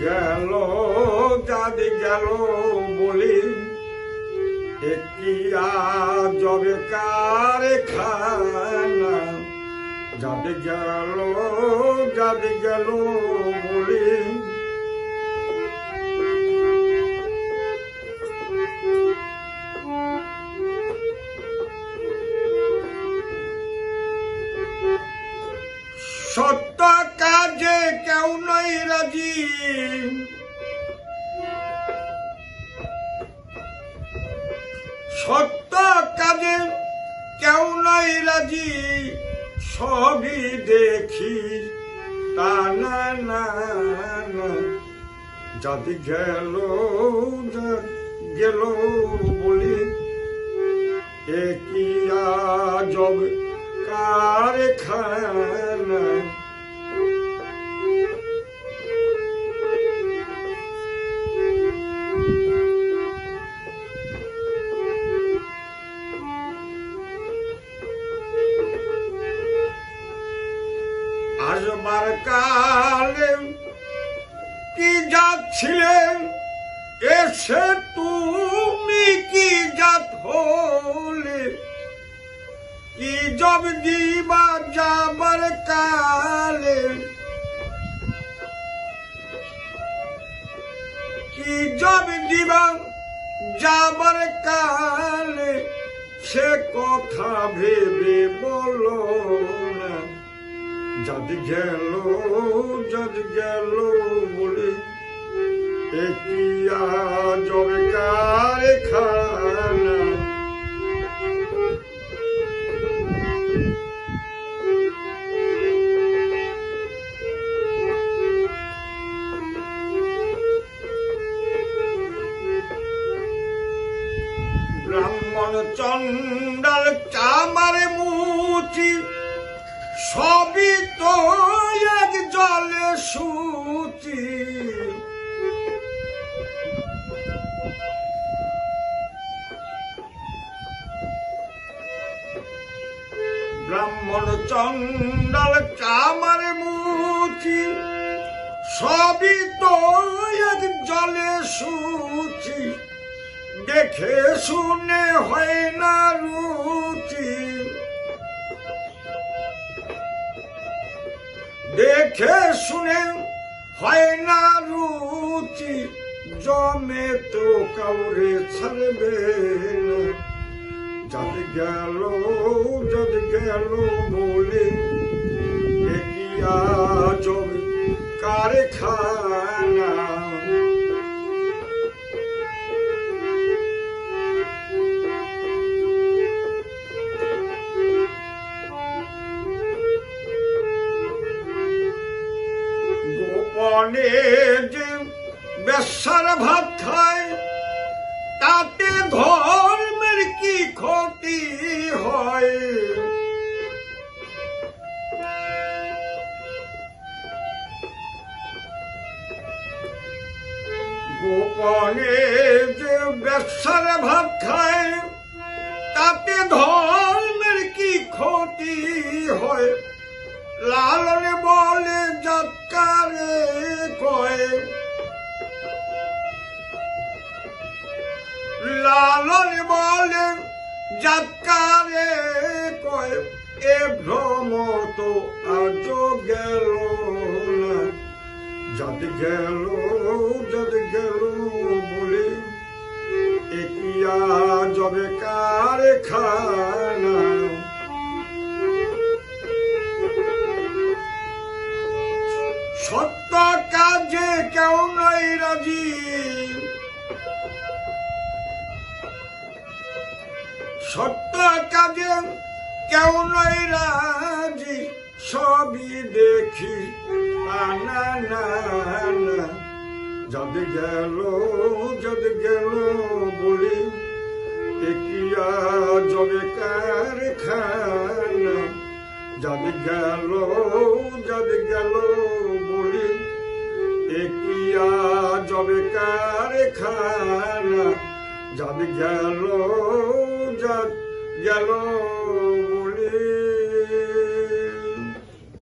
গেল যাদ গেল বলি একিয়া জবে কারে খানা যাদ গেল যাদ গেল বলি সত্য নাই রাজি। সত্য কাজে কেউ নাই রাজি, সবই দেখি। তা না না যদি গেল গেল বলি একিয়া জব কারখানা? কালে কি যাচ্ছিলেন? এসে তুমি কি জাত হলে? কি জব দিবা যাবার কালে? কি জব দিবা যাবার কালে? সে কথা ভেবে বলো। যাদ গেল যাদ গেল বলে ব্রাহ্মণ চণ্ডাল চামারে মুচি সবই তো এক জলে সুচি ব্রাহ্মণ চণ্ডাল চামারে মুচি, সবই তো এক জলে সুচি। দেখে শুনে হয় না রুচি। দেখে শুনে হয় না রুচি, জমে তো কাউরে ছাড়বে যদ গেল যাদ গেল বলে কারে জমি গোপনে যে বেসার ভাত খায়, তাতে ধর্মের কি ক্ষতি হয়? গোপনে যে বেসার ভাত খায়, তাতে ধর্মের লালন বলে যাত্রারে কয়, এ ভ্রম তো আজ গেল না। যাদ গেল যাদ গেল বলে একিয়া যবে কারখানা সত্য কাজে কেউ নাই রাজি। সত্য কাজে কেউ নাই রাজি, সবই দেখি। না না যদ গেল যদ গেল বলি একিয়া জবে কারখানা যদ গেল যদ গেল বলি একিয়া জবে কারখানা Jadi gelo, jadi gelo bulir.